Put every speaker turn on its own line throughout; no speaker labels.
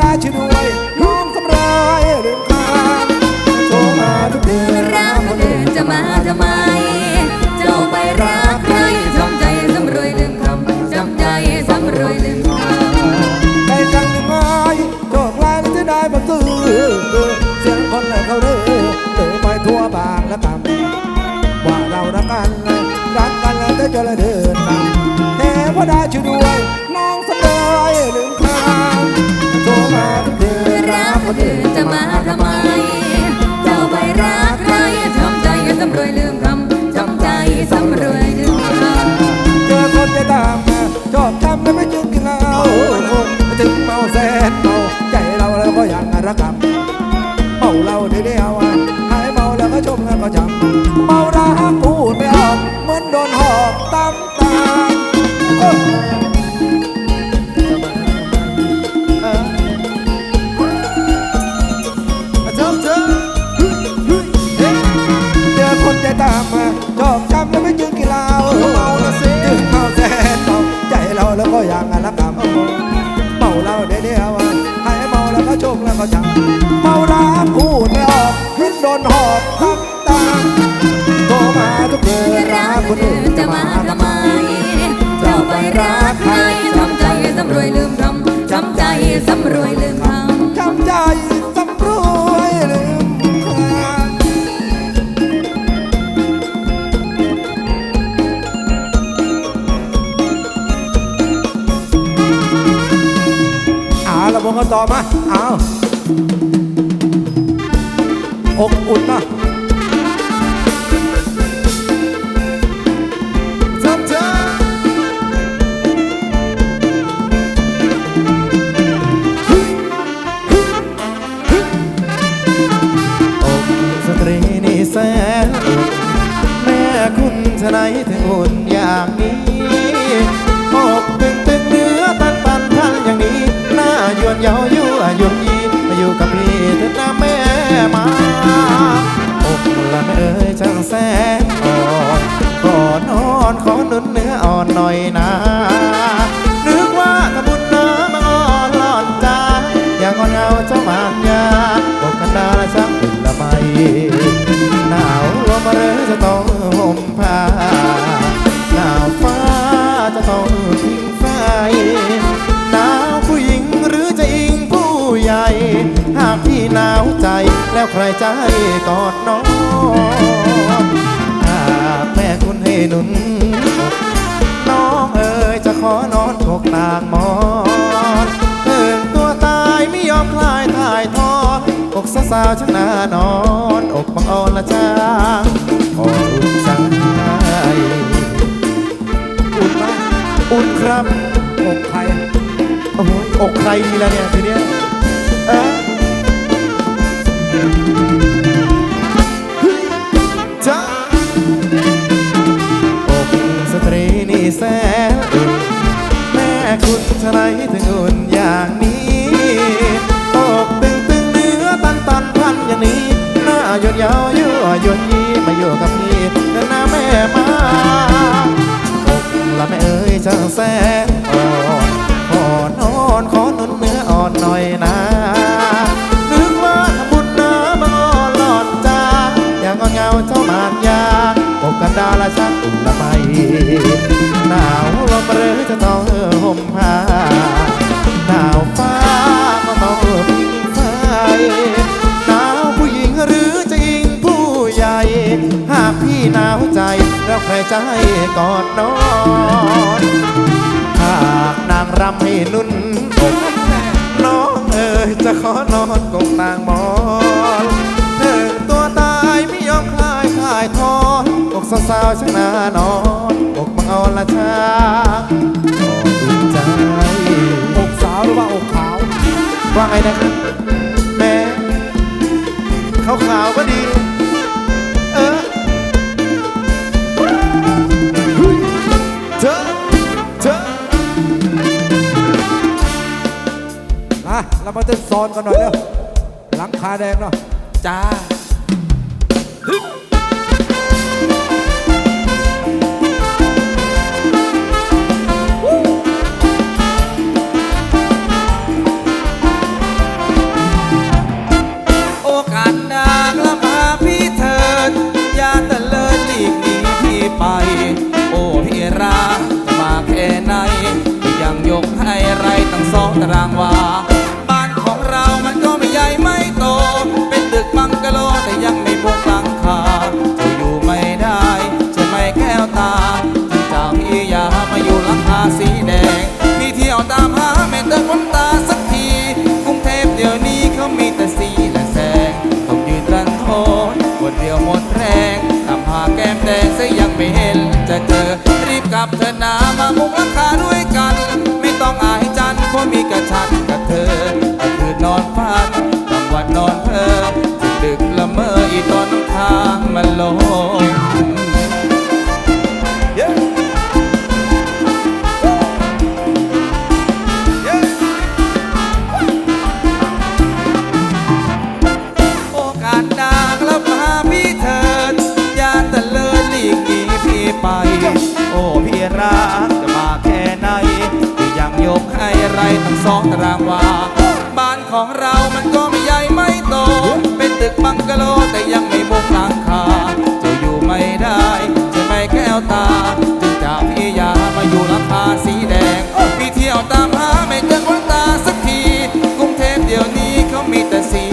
ได้ช่วยด้วยน้องสำรายลืมคาโทรมาทุกเดือน
รักคนอื่นจะมาทำไม เจ้าไปรักใครจำใจสำรวยลืมคำจำใจสำรวยลืมคำ
ใครกันยังไงโชคลายมันจะได้บังซื้อเสียงคนเลยเขาเรื่อเดือไปทั่วบางและกำว่าเรารักกันรักกันแล้วได้เจอและเดินนำเทวดาช่วยด้วยน้องสำรายลืมคา มากเดือน
รักคนอื่นจะมาทำไม เจ้าไปรักใครจำใจสำรวยลืมคำจำใจสำรวยลืมคำ
เจอคนจะตามมาชอบทำแล้วไม่จึงกินเหล้าถึงเมาแสน สำร
วยลืมคำจำใจสำรวยลืมคา
งเอาละวงกันต่อมาเอา ทนา
ยถึงอุ่นอย่างนี้อกตึงตึงเนื้อตันตันทันอย่างนี้ หน้ายวนเยายั่วยวนยีมาอยู่กับพี่เถิดนะแม่มาอกละแม่เอ้ยช่างแสนอ่อนขอนอนขอหนุนเนื้ออ่อนหน่อยนะ เรือจะต้องห่มผ้าหนาวฟ้าจะต้องทิ้งไฟหนาวผู้หญิงหรือจะอิงผู้ใหญ่ หากพี่หนาวใจแล้วใครใจกอดน้องหากแม่คุณให้หนุนาวช่างนานอนอกบังอ่อนละจางอ่อนอุ่นใจ
อุ่นไหม
อุ่นครับ
อกใคร
โอ้โหอกใครดีละเนี่ยทีเนี้ยเอ๊ะจ้าอกสตรีนี่แสนแม่คุณจะไหนถึงอุ่นอย่างนี้ นี้หน้าหยดยาวยั่วยวนยีมาอยู่กับพี่เดินหน้าแม่มาอกละแม่เอ๋ยช่างแสนอ่อนขอนอนขอหนุนเนื้ออ่อนหน่อยนะ แล้วใครจะให้กอดนอนหากนางรำให้นุ่นอกน้องเอ๋ยจะขอนอนกกต่างมอนเถิงตัวตายไม่ยอมคลายคลายทอนอกสาวๆช่างน่านอนอกบังอ่อนละช้างขอดูใจ
อกสาวหรือว่าอกขาว
ว่าไงนะครับแม่ขาวๆก็ดี อะ
เรามาเต้นซอนกันหน่อยเร็วหลังคาแดงเนาะ
จ้า
สองตารางวา บ้านของเรามันก็ไม่ใหญ่ไม่โต เป็นตึกบังกะโลแต่ยังไม่มุงหลังคาจะอยู่ไม่ได้จะไม่แก้วตา จึงจากพี่ยามาอยู่ราคาสีแดงพี่เที่ยวตามหาไม่เจอคนตาสักที กรุงเทพเดี๋ยวนี้เขามีแต่สี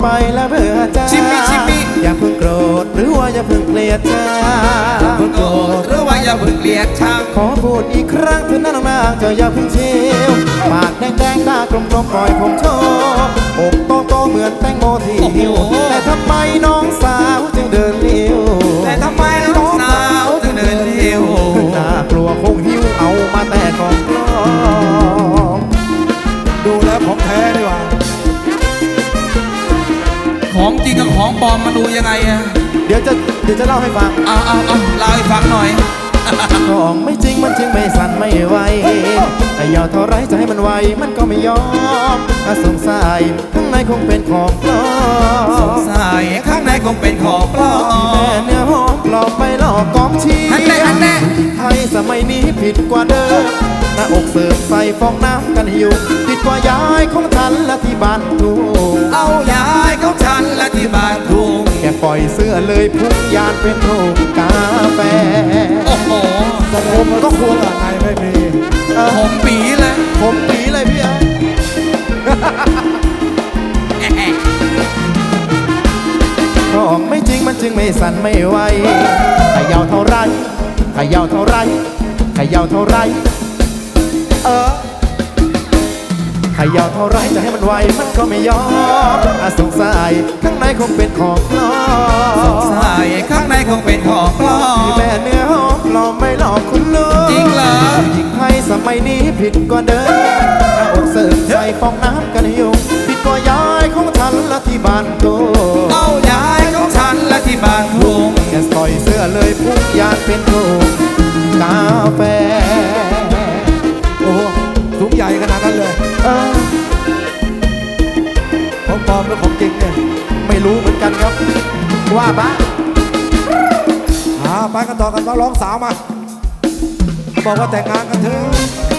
ไปแล้วเบื่อใจ
ชิมมี่ชิมมี่
อย่าเพิ่งโกรธหรือว่าอย่าเพิ่งเกลียดจ้า
เพิ่งโกรธหรือว่าอย่าเพิ่งเกลียดชัง
ขอพูดอีกครั้งเถอะนะน้องนางเจ้าอย่าเพิ่งเชียวปากแดงๆตากลมๆปล่อยผมโชว์อกโตโตๆเหมือนแตงโมที่หิว
โอ้โห
แต่ทำไมน้องสาวจึงเดินเลี้ยว
แต่ทำไมน้องสาวถึงเดินเร็ว
น่ากลัวคงหิวเอามาแต่กองกลอ
จริงกับของปลอมมาดูยังไงอะ
เดี๋ยวจะเดี๋ยวจะเล่าให้ฟัง
เอาเอาเอาเล่าให้ฟังหน่อย
ของไม่จริงมันจึงไม่สั่นไม่ไหวแต่ยาวเท่าไรจะให้มันไวมันก็ไม่ยอมถ้าสงสัยข้างในคงเป็นของปลอ
สง
ม
สัยข้างในคงเป็นของปลอ
แม่
ม
เนื้อหอมปลอมไปหลอกกองเชีย
อันแน่อันแน่
ไทยสมัยนี้ผิดกว่าเดิมห น้าอกเสิร์ฟใส่ฟองน้ำกันหิวผิดกว่ายายของฉันและที่บ้านทุ่ง
เอายายของฉันและที่บ้านทุ่ง
แค่ปล่อยเสื้อเลยพุ่งยานเป็นโถกาแฟ
โอ้โห
สมมก็ควรอะไงไม่มี
ผมปีเลย
ผมปีเลยพี่เอ๋ของไม่จริงมันจึงไม่สั่นไม่ไหวขยาวเท่าไรขยาวเท่าไรขยาวเท่าไร เออขยาวเท่าไรจะให้มันไวมันก็ไม่ยอมอาสงสัยข้างในคงเป็นของปลอ
สง
ม
สัยข้างในคงเป็นของปลอ
ที่
ม
แม่เนื้อหอมปลอมไม่หลอกคุณลูก
จริงเหรอ
หญิงไทยสมัยนี้ผิดกว่าเดิมหน้าอกเสิร์ฟใส่ฟองน้ำกันหิวผิดกว่ายายของฉันและที่บ้านโต
เอายายของฉันและที่บ้านทุ่ง
แค่ใส่เสื้อเลยพุ่งยานเป็นโถกาแฟ
เอ
อ
ของปลอมหรือของจริงเนี่ย
ไม่รู้เหมือนกันครับ ว่าบ้า
หาไปกันต่อกันว่าร้องสาวมา บอกว่าแต่งงานกันเถอะ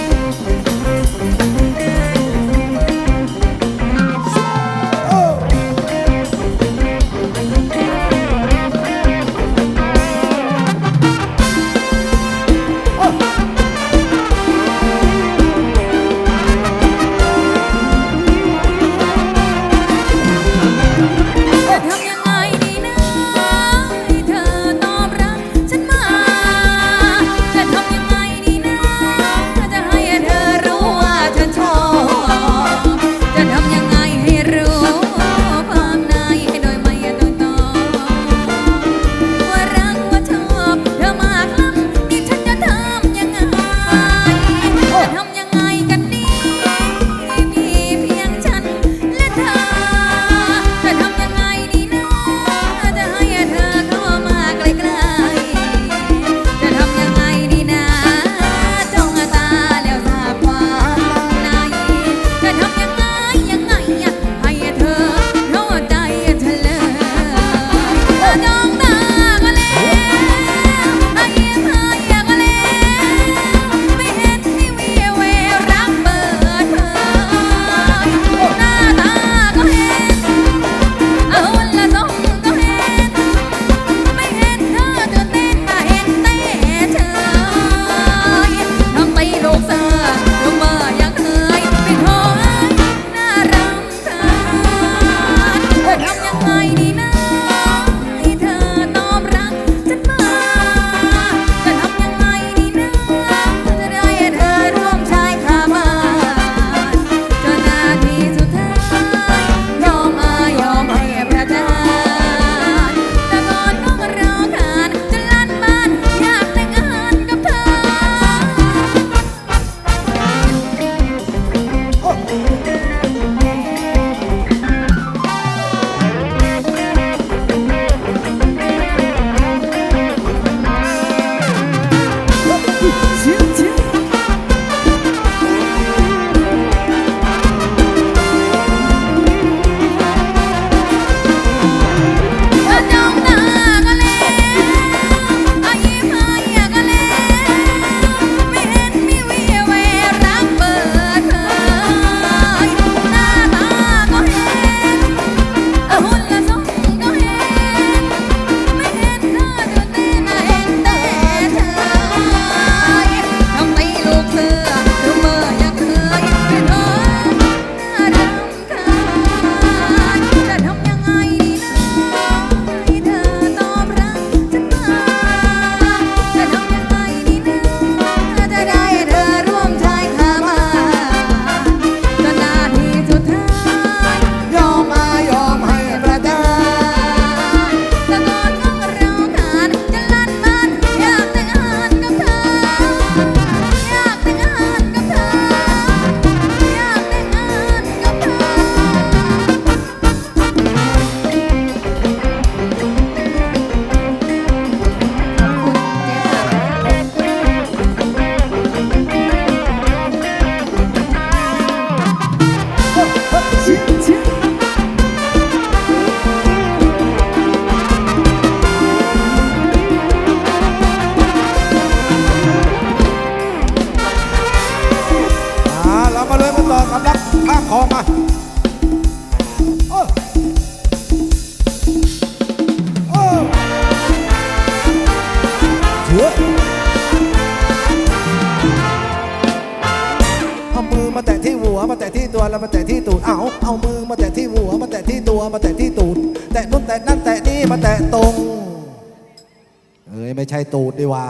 อ้ยไม่ใช่ตูดดีว่า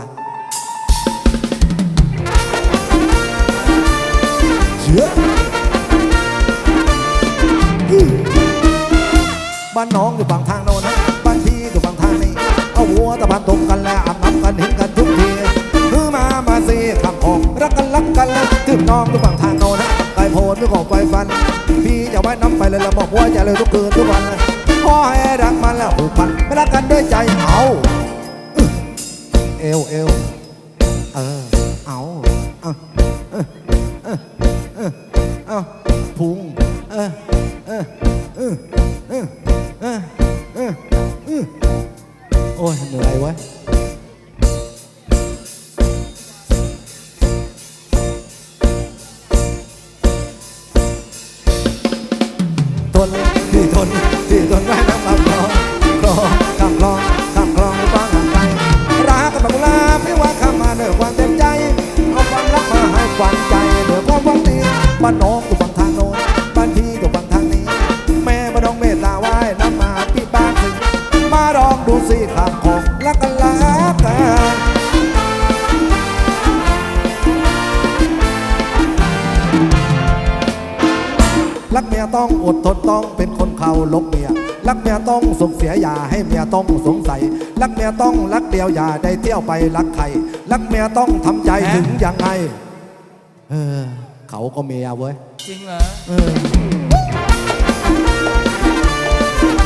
เชื่ออื้อบ้านน้องอยู่ฝั่งทางโน้นนะบ้านพี่อยู่ฝั่งทางนี้เอาหัวตะพันตรงกันแล้วอาบน้ำกันเห็นกันทุกทีคือมามาสิขับของรักกันรักกันแล้วถึงน้องอยู่ฝั่งทางโน้นนะไก่โพดไม่ขอไฟฟัน พี่จะไว้น้ำไปเลยแล้วบอกว่าจะเลยทุกคืนทุกวันขอให้รักมันแล้วผูกพันไม่รักกันด้วยใจเอา วเอวเออเอาเออเออเออเออเอพุง ต้องส่งเสียอย่าให้เมียต้องสงสัย รักเมียต้องรักเดียวอย่าได้เที่ยวไปรักใครรักเมียต้องทำใจถึงยังไง เออ เขาก็เมียเว้ย
จริงเหรอ
เออ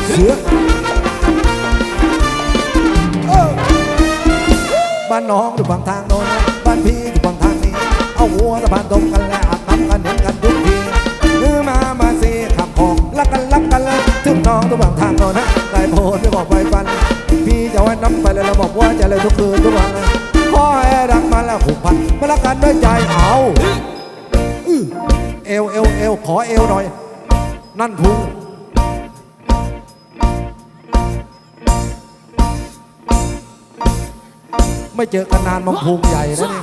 เสือเออบ้านน้องอยู่ฝั่งทางโน้นบ้านพี่อยู่ฝั่งทางนี้ เอาหัวสะพานตรง เลยเราบอกว่าจะเลยทุกคืนทุกวันนะขอให้รักมันแล้วผูกพันมารักกันด้วยใจเอาเอวเอวเอวขอเอวหน่อย นั่นพุงไม่เจอกันนานมังพุงใหญ่นะนี่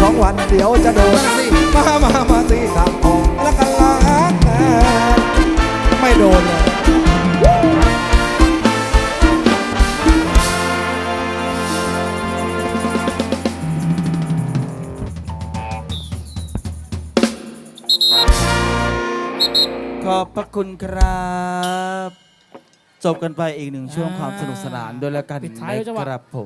สองวันเดี๋ยวจะโดนมามามาสิข้ามคลองแล้วกันรักกันไม่โดนเลย
ขอบพระคุณครับ จบกันไปอีกหนึ่งช่วงความสนุกสนานด้วยแล้วกัน
ปิดท้ายด้วยจังหวะ
นะครับผม